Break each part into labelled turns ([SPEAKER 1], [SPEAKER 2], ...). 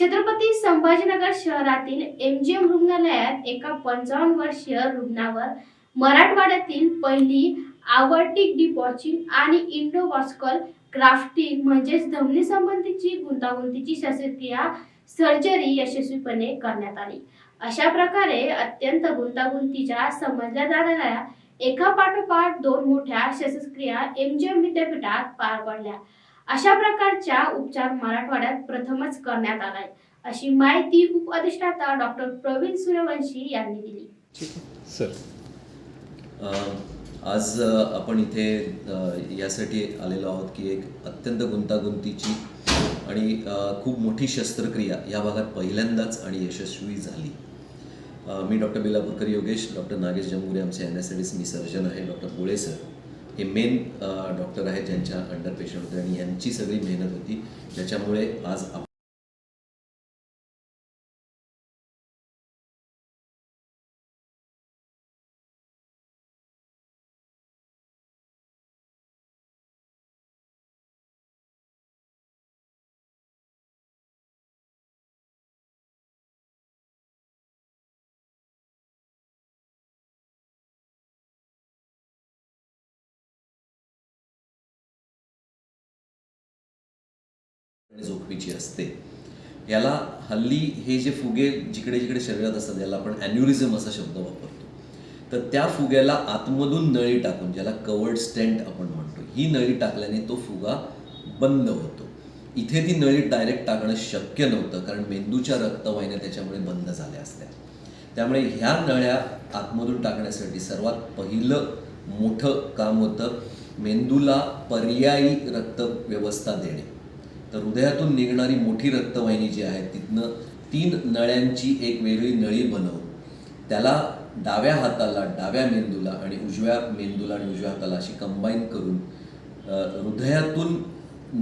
[SPEAKER 1] छत्रपती संभाजीनगर शहरातील एमजीएम रुग्णालयात एका पंचावन्न वर्षीय रुग्णावर मराठवाड्यातील पहिली आवर्टिक डिपॉचिंग आणि इंडोवॉस्कल ग्राफ्टिंग म्हणजेच धमनी संबंधीची गुंतागुंतीची शस्त्रक्रिया सर्जरी यशस्वीपणे करण्यात आली. अशा प्रकारे अत्यंत गुंतागुंतीच्या समजल्या जाणाऱ्या एका पाठोपाठ दोन मोठ्या शस्त्रक्रिया एमजीएम विद्यापीठात पार पडल्या. अशा प्रकारच्या उपचार मराठवाड्यात प्रथमच करण्यात आलाय अशी माहिती उप अधिष्ठाता डॉक्टर प्रवीण सूर्यवंशी यांनी दिली.
[SPEAKER 2] सर
[SPEAKER 3] आज आपण इथे यासाठी आलेलो आहोत की एक अत्यंत गुंतागुंतीची आणि खूप मोठी शस्त्रक्रिया या भागात पहिल्यांदाच आणि यशस्वी झाली. मी डॉक्टर बेलापूरकर योगेश डॉक्टर नागेश जंगुरे आमचे ॲनेस्थेटिस्ट मी सर्जन आहे डॉक्टर पोळे सर. हे मेन डॉक्टर आहेत ज्यांच्या अंडर पेशंट होते आणि यांची सगळी मेहनत होती. ज्याच्यामुळे आज जोखमीची असते. याला हल्ली हे जे फुगे जिकडे जिकडे शरीरात असतात याला आपण ॲन्युरिझम असा शब्द वापरतो. तर त्या फुग्याला आतमधून नळी टाकून ज्याला कवर्ड स्टेंट आपण म्हणतो ही नळी टाकल्याने तो फुगा बंद होतो. इथे ती नळी डायरेक्ट टाकणं शक्य नव्हतं कारण मेंदूच्या रक्तवाहिन्या त्याच्यामुळे बंद झाल्या असत्या. त्यामुळे ह्या नळ्या आतमधून टाकण्यासाठी सर्वात पहिलं मोठं काम होतं मेंदूला पर्यायी रक्त व्यवस्था देणे. तर हृदयातून निघणारी मोठी रक्तवाहिनी जी आहे तिथनं तीन नळ्यांची एक वेगळी नळी बनवून त्याला डाव्या हाताला डाव्या मेंदूला आणि उजव्या मेंदूला आणि उजव्या हाताला अशी कंबाईन करून हृदयातून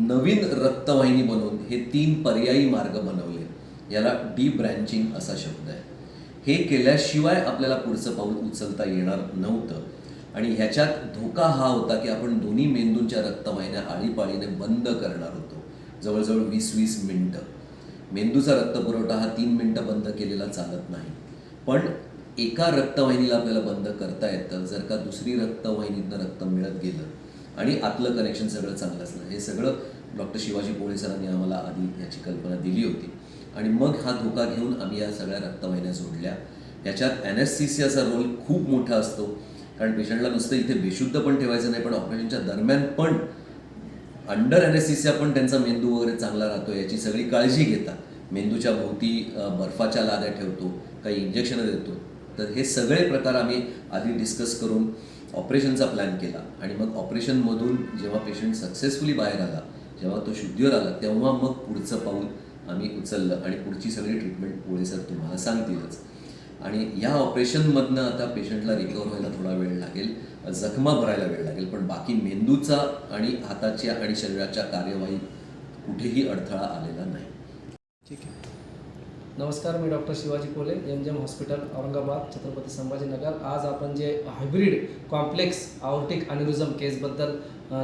[SPEAKER 3] नवीन रक्तवाहिनी बनवून हे तीन पर्यायी मार्ग बनवले. याला डी ब्रँचिंग असा शब्द आहे. हे केल्याशिवाय आपल्याला पुढचं पाऊल उचलता येणार नव्हतं. आणि ह्याच्यात धोका हा होता की आपण दोन्ही मेंदूंच्या रक्तवाहिन्या आळीपाळीने बंद करणार होतो. जवळजवळ वीस वीस मिनटं. मेंदूचा रक्तपुरवठा हा तीन मिनटं बंद केलेला चालत नाही. पण एका रक्तवाहिनीला आपल्याला बंद करता येतं जर का दुसरी रक्तवाहिनीतनं रक्त मिळत गेलं आणि आतलं कनेक्शन सगळं चांगलं असलं. हे सगळं डॉक्टर शिवाजी पोळे सरांनी आम्हाला आधी याची कल्पना दिली होती. आणि मग हा धोका घेऊन आम्ही या सगळ्या रक्तवाहिन्या जोडल्या. याच्यात ॲनेस्थेसियाचा रोल खूप मोठा असतो. कारण पेशंटला नुसतं इथे बेशुद्ध पण ठेवायचं नाही पण ऑपरेशनच्या दरम्यान पण अंडर ॲनेस्थेसिया पण त्यांचा मेंदू वगैरे चांगला राहतो याची सगळी काळजी घेतात. मेंदूच्या भोवती बर्फाच्या लाद्या ठेवतो काही इंजेक्शनं देतो. तर हे सगळे प्रकार आम्ही आधी डिस्कस करून ऑपरेशनचा प्लॅन केला. आणि मग ऑपरेशनमधून जेव्हा पेशंट सक्सेसफुली बाहेर आला जेव्हा तो शुद्धीवर आला तेव्हा मग पुढचं पाऊल आम्ही उचललं आणि पुढची सगळी ट्रीटमेंट पुढे सर तुम्हाला सांगतीलच. आणि या ऑपरेशनमधनं आता पेशंटला रिकवर व्हायला थोडा वेळ लागेल जखमा भरायला वेळ लागेल पण बाकी मेंदूचा आणि हाताच्या आणि शरीराच्या कार्यवाहीत कुठेही अडथळा आलेला नाही.
[SPEAKER 2] ठीक आहे.
[SPEAKER 4] नमस्कार मी doctor Shivaji Kole M J M hospital Aurangabad Chhatrapati Sambhajinagar. आज आपण जे हायब्रिड कॉम्प्लेक्स आवर्टिक अनिरिझम केसबद्दल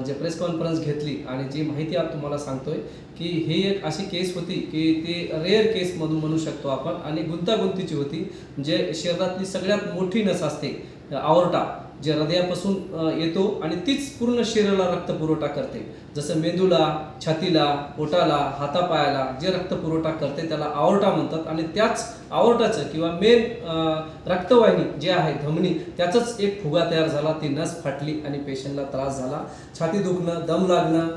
[SPEAKER 4] जे प्रेस कॉन्फरन्स घेतली आणि जी माहिती आज तुम्हाला सांगतोय की ही एक अशी केस होती की ती रेअर केसमधून म्हणू शकतो आपण. आणि गुंतागुंतीची होती जे शरीरातली सगळ्यात मोठी नस असते आवर्टा. जे हृदयापासून येतो आणि तीच पूर्ण शरीराला रक्तपुरवठा करते. जसं मेंदूला छातीला पोटाला हातापायाला जे रक्तपुरवठा करते त्याला आवरटा म्हणतात आणि त्याच आवरटाचं किंवा मेन रक्तवाहिनी जे आहे धमनी त्याचाच एक फुगा तयार झाला ती नस फाटली आणि पेशंटला त्रास झाला. छाती दुखणं दम लागणं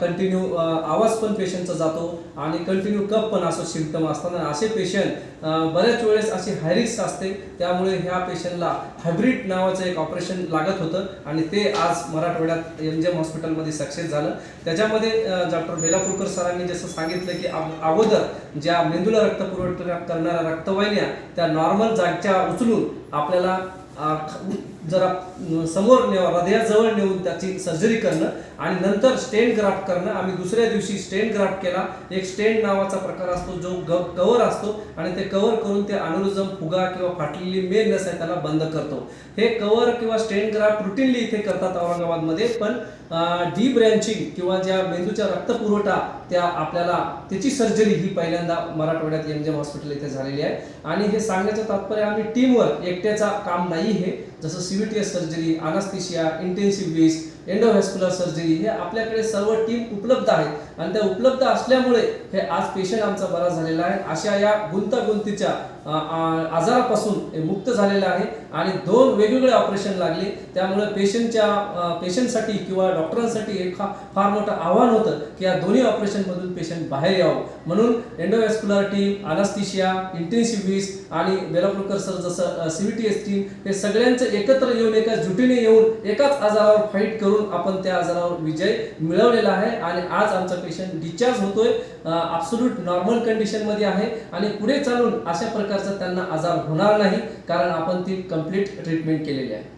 [SPEAKER 4] कंटिन्यू आवाज पण पेशंटचा जातो आणि कंटिन्यू कप पण असं सिम्पटम असताना असे पेशंट बऱ्याच वेळेस अशी हायरिक्स असते. त्यामुळे ह्या पेशंटला हायब्रिड नावाचं एक ऑपरेशन लागत होतं आणि ते आज मराठवाड्यात एम जी एम हॉस्पिटलमध्ये सक्सेस झालं. त्याच्यामध्ये डॉक्टर बेलापूरकर सरांनी जसं सांगितलं की अगोदर ज्या मेंदूला रक्तपुरवठा करणाऱ्या रक्तवाहिन्या त्या नॉर्मल जागच्या उचलून आपल्याला जरा समोर नेवा हृदयाजवळ नेऊन त्याची सर्जरी करणं आणि नंतर स्टेन ग्राफ्ट करणं. आम्ही दुसऱ्या दिवशी स्टेन ग्राफ्ट केला. एक स्टेन नावाचा प्रकार असतो जो ग कवर असतो आणि ते कवर करून ते अनुरुजम फुगा किंवा फाटलेली मेन नस आहे त्याला बंद करतो. हे कवर किंवा स्टेन ग्राफ्ट रुटीनली इथे करतात औरंगाबादमध्ये पण डी ब्रँचिंग किंवा ज्या मेंदूच्या रक्तपुरवठा त्या आपल्याला त्याची सर्जरी ही पहिल्यांदा मराठवाड्यात एम हॉस्पिटल इथे झालेली आहे. आणि हे सांगण्याचं तात्पर्य आम्ही टीमवर एकट्याचा काम नाही हे जसं CVTS surgery anaesthesia intensivist endovascular surgery हे आपल्याकडे सर्व टीम उपलब्ध आहेत. आणि त्या उपलब्ध असल्यामुळे हे आज पेशंट आमचा बरा झालेला आहे. अशा या गुंतागुंतीच्या आजारापासून मुक्त झालेलं आहे आणि दोन वेगवेगळे ऑपरेशन लागले. त्यामुळे पेशंटच्या पेशंटसाठी किंवा डॉक्टरांसाठी एक फार मोठं आव्हान होतं की या दोन्ही ऑपरेशनमधून पेशंट बाहेर यावं. म्हणून एंडोव्हॅस्क्युलर टीम अनास्थिशिया इंटेन्सिव्हिस आणि बेलाप्रोकर सर जसं सीव्हीटीएस टीम हे सगळ्यांचं एकत्र येऊन एका जुटीने येऊन एकाच आजारावर फाईट करून आपण त्या आजारावर विजय मिळवलेला आहे आणि आज आमचा पेशंट डिस्चार्ज होतोय. अब्सोल्यूट नॉर्मल कंडिशनमध्ये आहे आणि पुढे चालून अशा प्रकारे प्रकारचा त्यांना आजार होणार नाही कारण आपण ती कंप्लीट ट्रीटमेंट केलेली आहे.